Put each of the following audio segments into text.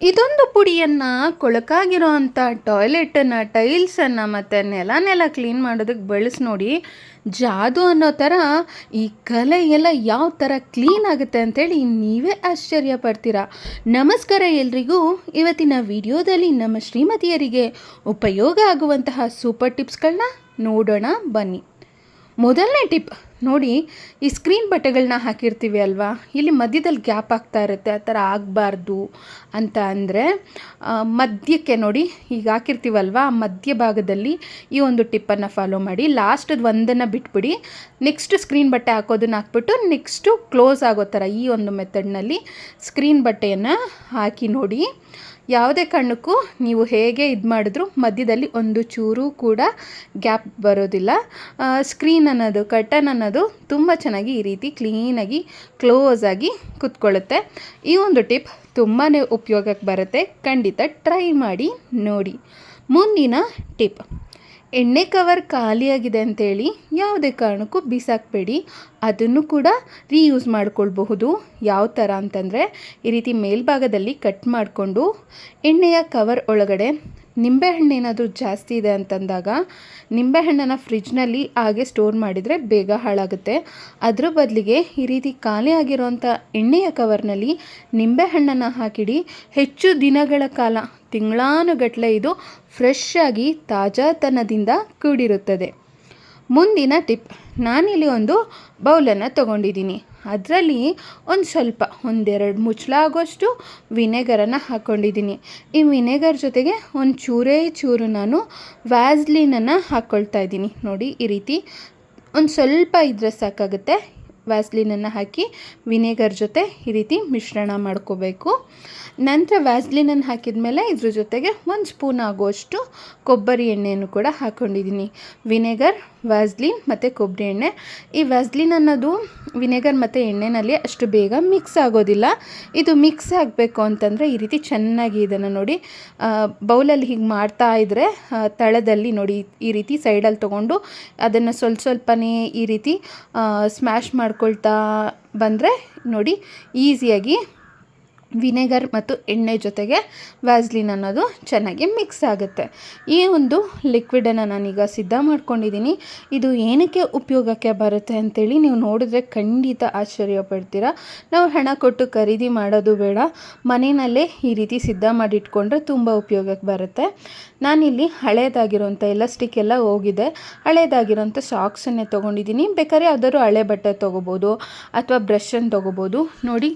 ಇದೊಂದು ಪುಡಿಯನ್ನು ಕೊಳಕಾಗಿರೋ ಅಂಥ ಟಾಯ್ಲೆಟನ್ನು, ಟೈಲ್ಸನ್ನು ಮತ್ತು ನೆಲ ಕ್ಲೀನ್ ಮಾಡೋದಕ್ಕೆ ಬಳಸಿ ನೋಡಿ, ಜಾದು ಅನ್ನೋ ಥರ ಈ ಕಲೆ ಎಲ್ಲ ಯಾವ ಥರ ಕ್ಲೀನ್ ಆಗುತ್ತೆ ಅಂತೇಳಿ ನೀವೇ ಆಶ್ಚರ್ಯ ಪಡ್ತೀರಾ. ನಮಸ್ಕಾರ ಎಲ್ರಿಗೂ. ಇವತ್ತಿನ ವಿಡಿಯೋದಲ್ಲಿ ನಮ್ಮ ಶ್ರೀಮತಿಯರಿಗೆ ಉಪಯೋಗ ಆಗುವಂತಹ ಸೂಪರ್ ಟಿಪ್ಸ್ಗಳನ್ನ ನೋಡೋಣ ಬನ್ನಿ. ಮೊದಲನೇ ಟಿಪ್ ನೋಡಿ, ಈ ಸ್ಕ್ರೀನ್ ಬಟ್ಟೆಗಳನ್ನ ಹಾಕಿರ್ತೀವಿ ಅಲ್ವಾ? ಇಲ್ಲಿ ಮಧ್ಯದಲ್ಲಿ ಗ್ಯಾಪ್ ಆಗ್ತಾ ಇರುತ್ತೆ, ಆ ಥರ ಆಗಬಾರ್ದು ಅಂತ ಅಂದರೆ ಮಧ್ಯಕ್ಕೆ ನೋಡಿ, ಈಗ ಹಾಕಿರ್ತೀವಲ್ವಾ ಮಧ್ಯ ಭಾಗದಲ್ಲಿ ಈ ಒಂದು ಟಿಪ್ಪನ್ನು ಫಾಲೋ ಮಾಡಿ. ಲಾಸ್ಟದು ಒಂದನ್ನು ಬಿಟ್ಬಿಡಿ. ನೆಕ್ಸ್ಟ್ ಸ್ಕ್ರೀನ್ ಬಟ್ಟೆ ಹಾಕೋದನ್ನ ಹಾಕ್ಬಿಟ್ಟು ನೆಕ್ಸ್ಟು ಕ್ಲೋಸ್ ಆಗೋ ಥರ ಈ ಒಂದು ಮೆಥಡ್ನಲ್ಲಿ ಸ್ಕ್ರೀನ್ ಬಟ್ಟೆಯನ್ನು ಹಾಕಿ ನೋಡಿ. ಯಾವುದೇ ಕಾರಣಕ್ಕೂ ನೀವು ಹೇಗೆ ಇದು ಮಾಡಿದ್ರು ಮಧ್ಯದಲ್ಲಿ ಒಂದು ಚೂರು ಕೂಡ ಗ್ಯಾಪ್ ಬರೋದಿಲ್ಲ. ಸ್ಕ್ರೀನ್ ಅನ್ನೋದು ಕಟನ್ ಅನ್ನೋದು ತುಂಬ ಚೆನ್ನಾಗಿ ಈ ರೀತಿ ಕ್ಲೀನಾಗಿ ಕ್ಲೋಸಾಗಿ ಕುತ್ಕೊಳ್ಳುತ್ತೆ. ಈ ಒಂದು ಟಿಪ್ ತುಂಬಾ ಉಪಯೋಗಕ್ಕೆ ಬರುತ್ತೆ. ಖಂಡಿತ ಟ್ರೈ ಮಾಡಿ, ನೋಡಿ. ಮುಂದಿನ ಟಿಪ್. ಎಣ್ಣೆ ಕವರ್ ಖಾಲಿಯಾಗಿದೆ ಅಂತೇಳಿ ಯಾವುದೇ ಕಾರಣಕ್ಕೂ ಬಿಸಾಕಬೇಡಿ. ಅದನ್ನು ಕೂಡ ರೀಯೂಸ್ ಮಾಡಿಕೊಳ್ಬಹುದು. ಯಾವ ಥರ ಅಂತಂದರೆ ಈ ರೀತಿ ಮೇಲ್ಭಾಗದಲ್ಲಿ ಕಟ್ ಮಾಡಿಕೊಂಡು ಎಣ್ಣೆಯ ಕವರ್ ಒಳಗಡೆ ನಿಂಬೆಹಣ್ಣು ಏನಾದರೂ ಜಾಸ್ತಿ ಇದೆ ಅಂತಂದಾಗ ನಿಂಬೆಹಣ್ಣನ್ನು ಫ್ರಿಜ್ನಲ್ಲಿ ಹಾಗೆ ಸ್ಟೋರ್ ಮಾಡಿದರೆ ಬೇಗ ಹಾಳಾಗುತ್ತೆ. ಅದರ ಬದಲಿಗೆ ಈ ರೀತಿ ಖಾಲಿ ಆಗಿರೋಂಥ ಎಣ್ಣೆಯ ಕವರ್ನಲ್ಲಿ ನಿಂಬೆಹಣ್ಣನ್ನು ಹಾಕಿಡಿ. ಹೆಚ್ಚು ದಿನಗಳ ಕಾಲ ತಿಂಗಳಾನುಗಟ್ಟಲೆ ಇದು ಫ್ರೆಶ್ ಆಗಿ ತಾಜಾತನದಿಂದ ಕೂಡಿರುತ್ತದೆ. ಮುಂದಿನ ಟಿಪ್. ನಾನಿಲ್ಲಿ ಒಂದು ಬೌಲನ್ನು ತೊಗೊಂಡಿದ್ದೀನಿ. ಅದರಲ್ಲಿ ಒಂದು ಸ್ವಲ್ಪ, ಒಂದೆರಡು ಮುಚ್ಚಳ ಆಗೋಷ್ಟು ವಿನೆಗರನ್ನು ಹಾಕ್ಕೊಂಡಿದ್ದೀನಿ ಈ ವಿನೆಗರ್ ಜೊತೆಗೆ ಒಂದು ಚೂರೇ ಚೂರು ನಾನು ವ್ಯಾಸ್ಲಿನನ್ನು ಹಾಕ್ಕೊಳ್ತಾ ಇದ್ದೀನಿ. ನೋಡಿ, ಈ ರೀತಿ ಒಂದು ಸ್ವಲ್ಪ ಇದ್ರೆ ಸಾಕಾಗುತ್ತೆ. ವ್ಯಾಸ್ಲಿನನ್ನು ಹಾಕಿ ವಿನೆಗರ್ ಜೊತೆ ಈ ರೀತಿ ಮಿಶ್ರಣ ಮಾಡ್ಕೋಬೇಕು. ನಂತರ ವ್ಯಾಸ್ಲಿನನ್ನು ಹಾಕಿದ ಮೇಲೆ ಇದ್ರ ಜೊತೆಗೆ ಒಂದು ಸ್ಪೂನ್ ಆಗೋಷ್ಟು ಕೊಬ್ಬರಿ ಎಣ್ಣೆಯನ್ನು ಕೂಡ ಹಾಕ್ಕೊಂಡಿದ್ದೀನಿ ವಿನೆಗರ್, ವ್ಯಾಸ್ಲಿನ್ ಮತ್ತು ಕೊಬ್ಬರಿ ಎಣ್ಣೆ. ಈ ವ್ಯಾಸ್ಲಿನ್ ಅನ್ನೋದು ವಿನೆಗರ್ ಮತ್ತು ಎಣ್ಣೆನಲ್ಲಿ ಅಷ್ಟು ಬೇಗ ಮಿಕ್ಸ್ ಆಗೋದಿಲ್ಲ. ಇದು ಮಿಕ್ಸ್ ಆಗಬೇಕು ಅಂತಂದರೆ ಈ ರೀತಿ ಚೆನ್ನಾಗಿ ಇದನ್ನು ನೋಡಿ ಬೌಲಲ್ಲಿ ಹೀಗೆ ಮಾಡ್ತಾ ಇದ್ದರೆ ತಳದಲ್ಲಿ ನೋಡಿ ಈ ರೀತಿ ಸೈಡಲ್ಲಿ ತೊಗೊಂಡು ಅದನ್ನು ಸ್ವಲ್ಪ ಸ್ವಲ್ಪನೇ ಈ ರೀತಿ ಸ್ಮ್ಯಾಶ್ ಮಾಡ್ಕೊಳ್ತಾ ಬಂದರೆ ನೋಡಿ ಈಸಿಯಾಗಿ ವಿನೆಗರ್ ಮತ್ತು ಎಣ್ಣೆ ಜೊತೆಗೆ ವ್ಯಾಸ್ಲಿನ್ ಅನ್ನೋದು ಚೆನ್ನಾಗಿ ಮಿಕ್ಸ್ ಆಗುತ್ತೆ. ಈ ಒಂದು ಲಿಕ್ವಿಡನ್ನು ನಾನೀಗ ಸಿದ್ಧ ಮಾಡ್ಕೊಂಡಿದ್ದೀನಿ. ಇದು ಏನಕ್ಕೆ ಉಪಯೋಗಕ್ಕೆ ಬರುತ್ತೆ ಅಂತೇಳಿ ನೀವು ನೋಡಿದ್ರೆ ಖಂಡಿತ ಆಶ್ಚರ್ಯ ಪಡ್ತೀರಾ. ನಾವು ಹಣ ಕೊಟ್ಟು ಖರೀದಿ ಮಾಡೋದು ಬೇಡ. ಮನೆಯಲ್ಲೇ ಈ ರೀತಿ ಸಿದ್ಧ ಮಾಡಿಟ್ಕೊಂಡ್ರೆ ತುಂಬ ಉಪಯೋಗಕ್ಕೆ ಬರುತ್ತೆ. ನಾನಿಲ್ಲಿ ಹಳೇದಾಗಿರೋಂಥ ಎಲಾಸ್ಟಿಕ್ ಎಲ್ಲ ಹೋಗಿದೆ. ಹಳೇದಾಗಿರೋಂಥ ಸಾಕ್ಸನ್ನೇ ತೊಗೊಂಡಿದ್ದೀನಿ. ಬೇಕಾದ್ರೆ ಯಾವ್ದಾದ್ರು ಹಳೆ ಬಟ್ಟೆ ತೊಗೋಬೋದು ಅಥವಾ ಬ್ರಷನ್ನು ತೊಗೋಬೋದು. ನೋಡಿ,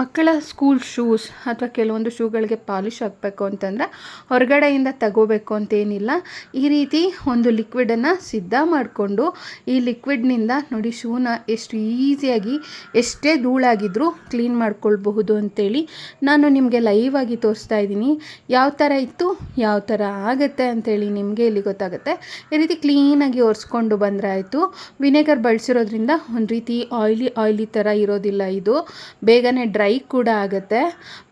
ಮಕ್ಕಳ ಸ್ಕೂಲ್ ಶೂಸ್ ಅಥವಾ ಕೆಲವೊಂದು ಶೂಗಳಿಗೆ ಪಾಲಿಶ್ ಹಾಕಬೇಕು ಅಂತಂದರೆ ಹೊರಗಡೆಯಿಂದ ತಗೋಬೇಕು ಅಂತೇನಿಲ್ಲ ಈ ರೀತಿ ಒಂದು ಲಿಕ್ವಿಡನ್ನು ಸಿದ್ಧ ಮಾಡಿಕೊಂಡು ಈ ಲಿಕ್ವಿಡ್ನಿಂದ ನೋಡಿ ಶೂನ ಎಷ್ಟು ಈಸಿಯಾಗಿ, ಎಷ್ಟೇ ಧೂಳಾಗಿದ್ದರೂ ಕ್ಲೀನ್ ಮಾಡ್ಕೊಳ್ಬಹುದು ಅಂತೇಳಿ ನಾನು ನಿಮಗೆ ಲೈವ್ ಆಗಿ ತೋರಿಸ್ತಾ ಇದ್ದೀನಿ. ಯಾವ ಥರ ಇತ್ತು? ಯಾವ ಥರ ಆಗುತ್ತೆ ಅಂತೇಳಿ ನಿಮಗೆ ಇಲ್ಲಿ ಗೊತ್ತಾಗುತ್ತೆ. ಈ ರೀತಿ ಕ್ಲೀನಾಗಿ ಒರೆಸ್ಕೊಂಡು ಬಂದರೆ ಆಯಿತು. ವಿನೆಗರ್ ಬಳಸಿರೋದ್ರಿಂದ ಒಂದು ರೀತಿ ಆಯ್ಲಿ ಆಯ್ಲಿ ಥರ ಇರೋದಿಲ್ಲ ಇದು. ಬೇಗನೆ ಡ್ರೈ ಕೂಡ ಆಗುತ್ತೆ.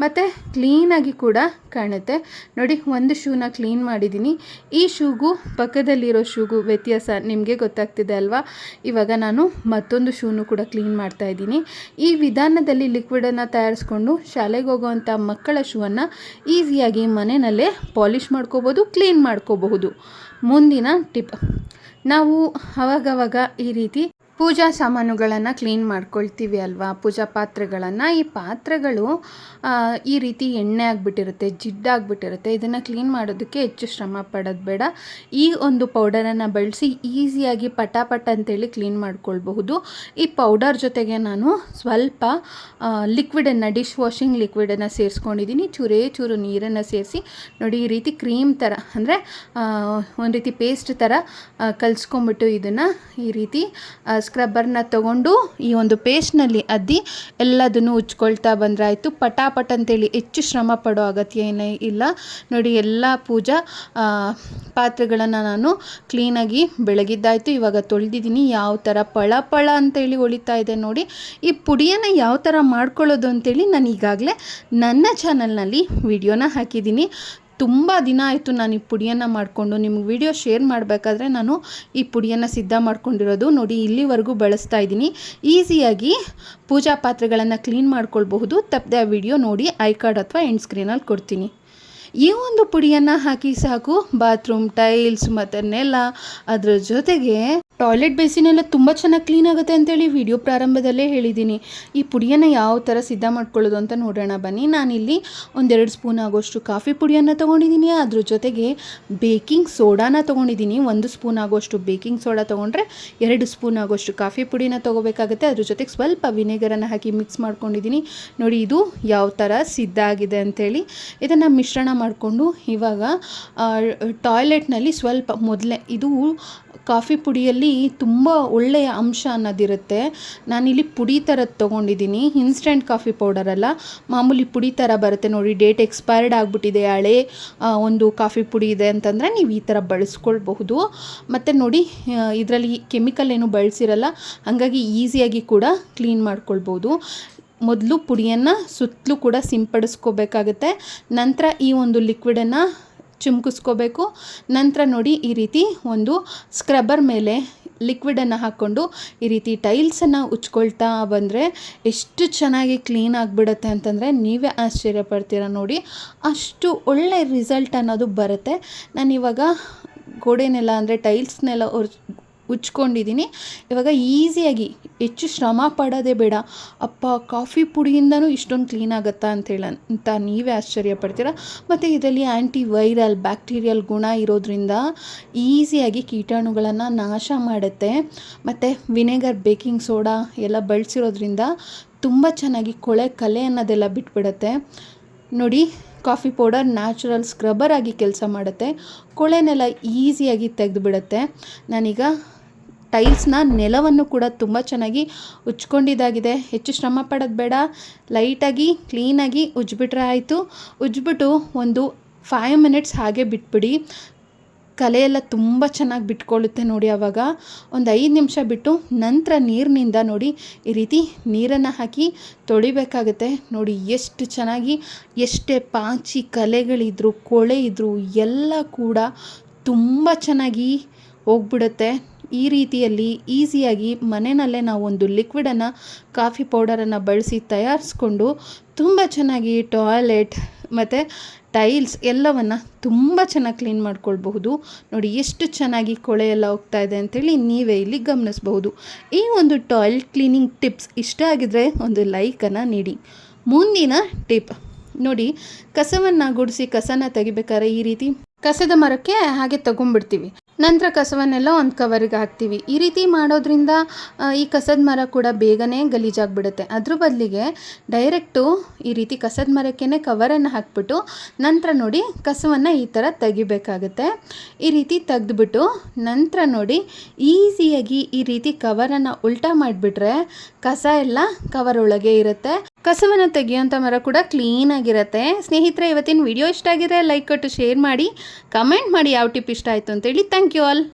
ಮತ್ತು ಕ್ಲೀನಾಗಿ ಕೂಡ ಕಾಣುತ್ತೆ. ನೋಡಿ, ಒಂದು ಶೂನ ಕ್ಲೀನ್ ಮಾಡಿದ್ದೀನಿ ಈ ಶೂಗೂ ಪಕ್ಕದಲ್ಲಿರೋ ಶೂಗೂ ವ್ಯತ್ಯಾಸ ನಿಮಗೆ ಗೊತ್ತಾಗ್ತಿದೆ ಅಲ್ವಾ? ಇವಾಗ ನಾನು ಮತ್ತೊಂದು ಶೂನು ಕೂಡ ಕ್ಲೀನ್ ಮಾಡ್ತಾ ಇದ್ದೀನಿ. ಈ ವಿಧಾನದಲ್ಲಿ ಲಿಕ್ವಿಡನ್ನು ತಯಾರಿಸ್ಕೊಂಡು ಶಾಲೆಗೆ ಹೋಗುವಂಥ ಮಕ್ಕಳ ಶೂವನ್ನು ಈಸಿಯಾಗಿ ಮನೆಯಲ್ಲೇ ಪಾಲಿಷ್ ಮಾಡ್ಕೋಬೋದು. ಕ್ಲೀನ್ ಮಾಡ್ಕೋಬಹುದು. ಮುಂದಿನ ಟಿಪ್ ನಾವು ಅವಾಗವಾಗ ಈ ರೀತಿ ಪೂಜಾ ಸಾಮಾನುಗಳನ್ನು ಕ್ಲೀನ್ ಮಾಡ್ಕೊಳ್ತೀವಿ ಅಲ್ವಾ? ಪೂಜಾ ಪಾತ್ರೆಗಳನ್ನು. ಈ ಪಾತ್ರೆಗಳು ಈ ರೀತಿ ಎಣ್ಣೆ ಆಗಿಬಿಟ್ಟಿರುತ್ತೆ ಜಿಡ್ಡಾಗ್ಬಿಟ್ಟಿರುತ್ತೆ ಇದನ್ನು ಕ್ಲೀನ್ ಮಾಡೋದಕ್ಕೆ ಹೆಚ್ಚು ಶ್ರಮ ಪಡೋದು ಬೇಡ. ಈ ಒಂದು ಪೌಡರನ್ನು ಬಳಸಿ ಈಸಿಯಾಗಿ ಪಟಾಪಟ ಅಂತೇಳಿ ಕ್ಲೀನ್ ಮಾಡ್ಕೊಳ್ಬಹುದು. ಈ ಪೌಡರ್ ಜೊತೆಗೆ ನಾನು ಸ್ವಲ್ಪ ಲಿಕ್ವಿಡನ್ನು ಡಿಶ್ ವಾಷಿಂಗ್ ಲಿಕ್ವಿಡನ್ನು ಸೇರಿಸ್ಕೊಂಡಿದ್ದೀನಿ ಚೂರೇ ಚೂರು ನೀರನ್ನು ಸೇರಿಸಿ, ನೋಡಿ ಈ ರೀತಿ ಕ್ರೀಮ್ ಥರ ಅಂದರೆ ಒಂದು ರೀತಿ ಪೇಸ್ಟ್ ಥರ ಕಲಿಸ್ಕೊಂಬಿಟ್ಟು ಇದನ್ನು ಈ ರೀತಿ ಸ್ಕ್ರಬ್ಬರ್ನ ತಗೊಂಡು ಈ ಒಂದು ಪೇಸ್ಟ್ನಲ್ಲಿ ಅದ್ದಿ ಎಲ್ಲದನ್ನು ಉಚ್ಕೊಳ್ತಾ ಬಂದ್ರಾಯಿತು. ಪಟಾಪಟ ಅಂತೇಳಿ ಹೆಚ್ಚು ಶ್ರಮ ಪಡೋ ಅಗತ್ಯ ಏನೇ ಇಲ್ಲ. ನೋಡಿ, ಎಲ್ಲ ಪೂಜಾ ಪಾತ್ರೆಗಳನ್ನು ನಾನು ಕ್ಲೀನಾಗಿ ಬೆಳಗಿದ್ದಾಯಿತು. ಇವಾಗ ತೊಳೆದಿದ್ದೀನಿ. ಯಾವ ಥರ ಪಳ ಪಳ ಅಂತೇಳಿ ಹೊಳಿತಾ ಇದೆ ನೋಡಿ. ಈ ಪುಡಿಯನ್ನು ಯಾವ ಥರ ಮಾಡ್ಕೊಳ್ಳೋದು ಅಂತೇಳಿ ನಾನು ಈಗಾಗಲೇ ನನ್ನ ಚಾನಲ್ನಲ್ಲಿ ವಿಡಿಯೋನ ಹಾಕಿದ್ದೀನಿ. ತುಂಬ ದಿನ ಆಯಿತು ನಾನು ಈ ಪುಡಿಯನ್ನು ಮಾಡಿಕೊಂಡು ನಿಮ್ಗೆ ವಿಡಿಯೋ ಶೇರ್ ಮಾಡಬೇಕಾದ್ರೆ ನಾನು ಈ ಪುಡಿಯನ್ನು ಸಿದ್ಧ ಮಾಡ್ಕೊಂಡಿರೋದು. ನೋಡಿ, ಇಲ್ಲಿವರೆಗೂ ಬಳಸ್ತಾ ಇದ್ದೀನಿ. ಈಸಿಯಾಗಿ ಪೂಜಾ ಪಾತ್ರೆಗಳನ್ನು ಕ್ಲೀನ್ ಮಾಡ್ಕೊಳ್ಬಹುದು. ತಪ್ಪದೆ ಆ ವಿಡಿಯೋ ನೋಡಿ ಐ ಕಾರ್ಡ್ ಅಥವಾ ಎಂಡ್ ಸ್ಕ್ರೀನಲ್ಲಿ ಕೊಡ್ತೀನಿ. ಈ ಒಂದು ಪುಡಿಯನ್ನು ಹಾಕಿ ಸಾಕು. ಬಾತ್ರೂಮ್ ಟೈಲ್ಸ್ ಮತ್ತು ನೆಲ, ಅದರ ಜೊತೆಗೆ ಟಾಯ್ಲೆಟ್ ಬೇಸಿನೆಲ್ಲ ತುಂಬ ಚೆನ್ನಾಗಿ ಕ್ಲೀನ್ ಆಗುತ್ತೆ ಅಂತೇಳಿ ವಿಡಿಯೋ ಪ್ರಾರಂಭದಲ್ಲೇ ಹೇಳಿದ್ದೀನಿ ಈ ಪುಡಿಯನ್ನು ಯಾವ ಥರ ಸಿದ್ಧ ಮಾಡ್ಕೊಳ್ಳೋದು ಅಂತ ನೋಡೋಣ ಬನ್ನಿ. ನಾನಿಲ್ಲಿ ಒಂದೆರಡು ಸ್ಪೂನ್ ಆಗೋಷ್ಟು ಕಾಫಿ ಪುಡಿಯನ್ನು ತೊಗೊಂಡಿದ್ದೀನಿ ಅದ್ರ ಜೊತೆಗೆ ಬೇಕಿಂಗ್ ಸೋಡಾನ ತೊಗೊಂಡಿದ್ದೀನಿ ಒಂದು ಸ್ಪೂನ್ ಆಗೋಷ್ಟು ಬೇಕಿಂಗ್ ಸೋಡಾ ತೊಗೊಂಡ್ರೆ ಎರಡು ಸ್ಪೂನ್ ಆಗೋಷ್ಟು ಕಾಫಿ ಪುಡಿನ ತೊಗೋಬೇಕಾಗುತ್ತೆ. ಅದ್ರ ಜೊತೆಗೆ ಸ್ವಲ್ಪ ವಿನೆಗರನ್ನು ಹಾಕಿ ಮಿಕ್ಸ್ ಮಾಡ್ಕೊಂಡಿದ್ದೀನಿ ನೋಡಿ, ಇದು ಯಾವ ಥರ ಸಿದ್ಧ ಆಗಿದೆ ಅಂಥೇಳಿ ಇದನ್ನು ಮಿಶ್ರಣ ಮಾಡಿಕೊಂಡು ಇವಾಗ ಟಾಯ್ಲೆಟ್ನಲ್ಲಿ ಸ್ವಲ್ಪ ಮೊದಲೇ ಇದು ಕಾಫಿ ಪುಡಿಯಲ್ಲಿ ತುಂಬ ಒಳ್ಳೆಯ ಅಂಶ ಅನ್ನೋದಿರುತ್ತೆ. ನಾನಿಲ್ಲಿ ಪುಡಿ ಥರದ್ದು ತೊಗೊಂಡಿದ್ದೀನಿ. ಇನ್ಸ್ಟೆಂಟ್ ಕಾಫಿ ಪೌಡರ್ ಅಲ್ಲ. ಮಾಮೂಲಿ ಪುಡಿ ಥರ ಬರುತ್ತೆ ನೋಡಿ. ಡೇಟ್ ಎಕ್ಸ್ಪೈರ್ಡ್ ಆಗಿಬಿಟ್ಟಿದೆ ಹಳೆ ಒಂದು ಕಾಫಿ ಪುಡಿ ಇದೆ ಅಂತಂದರೆ ನೀವು ಈ ಥರ ಬಳಸ್ಕೊಳ್ಬಹುದು. ಮತ್ತು ನೋಡಿ ಇದರಲ್ಲಿ ಕೆಮಿಕಲ್ ಏನು ಬಳಸಿರಲ್ಲ, ಹಾಗಾಗಿ ಈಸಿಯಾಗಿ ಕೂಡ ಕ್ಲೀನ್ ಮಾಡ್ಕೊಳ್ಬೋದು ಮೊದಲು ಪುಡಿಯನ್ನು ಸುತ್ತಲೂ ಕೂಡ ಸಿಂಪಡಿಸ್ಕೋಬೇಕಾಗುತ್ತೆ. ನಂತರ ಈ ಒಂದು ಲಿಕ್ವಿಡನ್ನು ಚಿಮ್ಕಿಸ್ಕೋಬೇಕು. ನಂತರ ನೋಡಿ ಈ ರೀತಿ ಒಂದು ಸ್ಕ್ರಬ್ಬರ್ ಮೇಲೆ ಲಿಕ್ವಿಡನ್ನು ಹಾಕ್ಕೊಂಡು ಈ ರೀತಿ ಟೈಲ್ಸನ್ನು ಉಚ್ಕೊಳ್ತಾ ಬಂದರೆ ಎಷ್ಟು ಚೆನ್ನಾಗಿ ಕ್ಲೀನ್ ಆಗಿಬಿಡುತ್ತೆ ಅಂತಂದರೆ ನೀವೇ ಆಶ್ಚರ್ಯ ಪಡ್ತೀರ ನೋಡಿ. ಅಷ್ಟು ಒಳ್ಳೆ ರಿಸಲ್ಟ್ ಅನ್ನೋದು ಬರುತ್ತೆ. ನಾನಿವಾಗ ಗೋಡೆನೆಲ್ಲ ಅಂದರೆ ಟೈಲ್ಸ್ನೆಲ್ಲ ಉಚ್ಕೊಂಡಿದ್ದೀನಿ. ಇವಾಗ ಈಸಿಯಾಗಿ ಹೆಚ್ಚು ಶ್ರಮ ಪಡೋದೇ ಬೇಡ. ಅಪ್ಪ, ಕಾಫಿ ಪುಡಿಯಿಂದನೂ ಇಷ್ಟೊಂದು ಕ್ಲೀನ್ ಆಗುತ್ತಾ ಅಂತೇಳಿ ಅಂತ ನೀವೇ ಆಶ್ಚರ್ಯ ಪಡ್ತೀರ ಮತ್ತು ಇದರಲ್ಲಿ ಆ್ಯಂಟಿ ವೈರಲ್ ಬ್ಯಾಕ್ಟೀರಿಯಲ್ ಗುಣ ಇರೋದ್ರಿಂದ ಈಸಿಯಾಗಿ ಕೀಟಾಣುಗಳನ್ನು ನಾಶ ಮಾಡುತ್ತೆ. ಮತ್ತು ವಿನೆಗರ್, ಬೇಕಿಂಗ್ ಸೋಡಾ ಎಲ್ಲ ಬಳಸಿರೋದ್ರಿಂದ ತುಂಬ ಚೆನ್ನಾಗಿ ಕೊಳೆ, ಕಲೆ ಅನ್ನೋದೆಲ್ಲ ಬಿಟ್ಬಿಡುತ್ತೆ. ನೋಡಿ, ಕಾಫಿ ಪೌಡರ್ ನ್ಯಾಚುರಲ್ ಸ್ಕ್ರಬ್ಬರ್ ಆಗಿ ಕೆಲಸ ಮಾಡುತ್ತೆ. ಕೊಳೆನೆಲ್ಲ ಈಸಿಯಾಗಿ ತೆಗೆದುಬಿಡುತ್ತೆ. ನಾನೀಗ ಟೈಲ್ಸ್ನ ನೆಲವನ್ನು ಕೂಡ ತುಂಬ ಚೆನ್ನಾಗಿ ಉಜ್ಕೊಂಡಿದ್ದಾಗಿದೆ. ಹೆಚ್ಚು ಶ್ರಮ ಪಡೋದು ಬೇಡ. ಲೈಟಾಗಿ, ಕ್ಲೀನಾಗಿ ಉಜ್ಬಿಟ್ರೆ ಆಯಿತು. ಉಜ್ಬಿಟ್ಟು ಒಂದು ಫೈವ್ ಮಿನಿಟ್ಸ್ ಹಾಗೆ ಬಿಟ್ಬಿಡಿ. ಕಲೆ ಎಲ್ಲ ತುಂಬ ಚೆನ್ನಾಗಿ ಬಿಟ್ಕೊಳ್ಳುತ್ತೆ ನೋಡಿ ಆವಾಗ. ಒಂದು ಐದು ನಿಮಿಷ ಬಿಟ್ಟು ನಂತರ ನೀರಿನಿಂದ ನೋಡಿ ಈ ರೀತಿ ನೀರನ್ನು ಹಾಕಿ ತೊಳಿಬೇಕಾಗುತ್ತೆ. ನೋಡಿ ಎಷ್ಟು ಚೆನ್ನಾಗಿ, ಎಷ್ಟೇ ಪಾಚಿ ಕಲೆಗಳಿದ್ರು, ಕೊಳೆ ಇದ್ದರೂ ಎಲ್ಲ ಕೂಡ ತುಂಬ ಚೆನ್ನಾಗಿ ಹೋಗ್ಬಿಡುತ್ತೆ. ಈ ರೀತಿಯಲ್ಲಿ ಈಸಿಯಾಗಿ ಮನೆಯಲ್ಲೇ ನಾವು ಒಂದು ಲಿಕ್ವಿಡನ್ನು ಕಾಫಿ ಪೌಡರನ್ನು ಬಳಸಿ ತಯಾರಿಸ್ಕೊಂಡು ತುಂಬ ಚೆನ್ನಾಗಿ ಟಾಯ್ಲೆಟ್ ಮತ್ತು ಟೈಲ್ಸ್ ಎಲ್ಲವನ್ನು ತುಂಬ ಚೆನ್ನಾಗಿ ಕ್ಲೀನ್ ಮಾಡ್ಕೊಳ್ಬಹುದು. ನೋಡಿ ಎಷ್ಟು ಚೆನ್ನಾಗಿ ಕೊಳೆ ಹೋಗ್ತಾ ಇದೆ ಅಂತೇಳಿ ನೀವೇ ಇಲ್ಲಿ ಗಮನಿಸಬಹುದು. ಈ ಒಂದು ಟಾಯ್ಲೆಟ್ ಕ್ಲೀನಿಂಗ್ ಟಿಪ್ಸ್ ಇಷ್ಟ ಆಗಿದ್ರೆ ಒಂದು ಲೈಕನ್ನು ನೀಡಿ. ಮುಂದಿನ ಟಿಪ್ ನೋಡಿ, ಕಸವನ್ನು ಗುಡಿಸಿ ಕಸನ ತೆಗಿಬೇಕಾದ್ರೆ ಈ ರೀತಿ ಕಸದ ಮರಕ್ಕೆ ಹಾಗೆ ತಗೊಂಡ್ಬಿಡ್ತೀವಿ. ನಂತರ ಕಸವನ್ನೆಲ್ಲ ಒಂದು ಕವರಿಗೆ ಹಾಕ್ತೀವಿ. ಈ ರೀತಿ ಮಾಡೋದ್ರಿಂದ ಈ ಕಸದ ಮರ ಕೂಡ ಬೇಗನೆ ಗಲೀಜಾಗ್ಬಿಡುತ್ತೆ. ಅದ್ರ ಬದಲಿಗೆ ಡೈರೆಕ್ಟು ಈ ರೀತಿ ಕಸದ ಮರಕ್ಕೇ ಕವರನ್ನು ಹಾಕ್ಬಿಟ್ಟು, ನಂತರ ನೋಡಿ ಕಸವನ್ನು ಈ ಥರ ತೆಗಿಬೇಕಾಗುತ್ತೆ. ಈ ರೀತಿ ತೆಗೆದುಬಿಟ್ಟು, ನಂತರ ನೋಡಿ ಈಸಿಯಾಗಿ ಈ ರೀತಿ ಕವರನ್ನು ಉಲ್ಟಾ ಮಾಡಿಬಿಟ್ರೆ ಕಸ ಎಲ್ಲ ಕವರ್ ಒಳಗೆ ಇರುತ್ತೆ. ಕಸವನ್ನು ತೆಗೆಯುವಂಥ ಮರ ಕೂಡ ಕ್ಲೀನಾಗಿರುತ್ತೆ ಸ್ನೇಹಿತರೆ, ಇವತ್ತಿನ ವಿಡಿಯೋ ಇಷ್ಟ ಆಗಿದೆ ಲೈಕ್ ಕೊಟ್ಟು ಶೇರ್ ಮಾಡಿ ಕಮೆಂಟ್ ಮಾಡಿ ಯಾವ ಟಿಪ್ ಇಷ್ಟ ಆಯಿತು ಅಂತೇಳಿ. Thank you all